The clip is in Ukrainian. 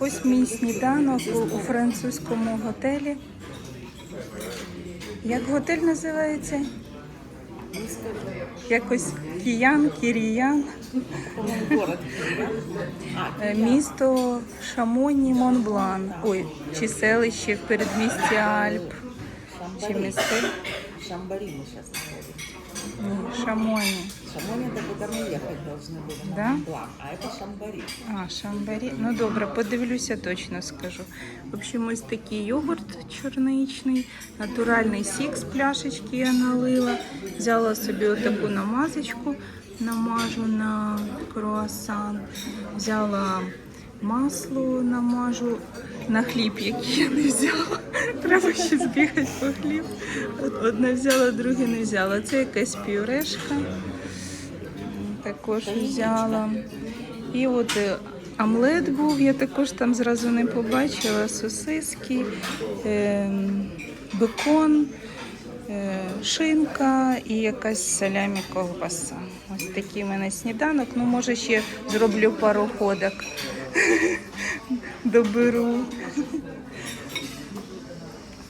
Ось мій сніданок у, французькому готелі. Як готель називається? Якось Киян, Кіріян. Е, Місто Шамоні Монблан. Ой, чи селище в передмісті Альп. Чи Шамбари. місто? Шамбари мы сейчас находимся. Ні, Шамоні. Шамони это куда мы ехать должны были. на Да? Монблан, А это Шамбари. А, Шамбарі. Ну добре, подивлюся, точно скажу. В общем, ось такий йогурт чорничний, натуральний сік з пляшечки я налила. Взяла собі отаку намазочку, намажу на круасан. Взяла масло, намажу на хліб, який я не взяла. Треба ще збігати по хліб. Одне взяла, друге не взяла. Це якась пюрешка також взяла. І от е, омлет був, я також там зразу не побачила. Сосиски, е, бекон, е, шинка і якась салямі ковбаса. Ось такий в мене сніданок. Ну, може, ще зроблю пару ходок. do Buru.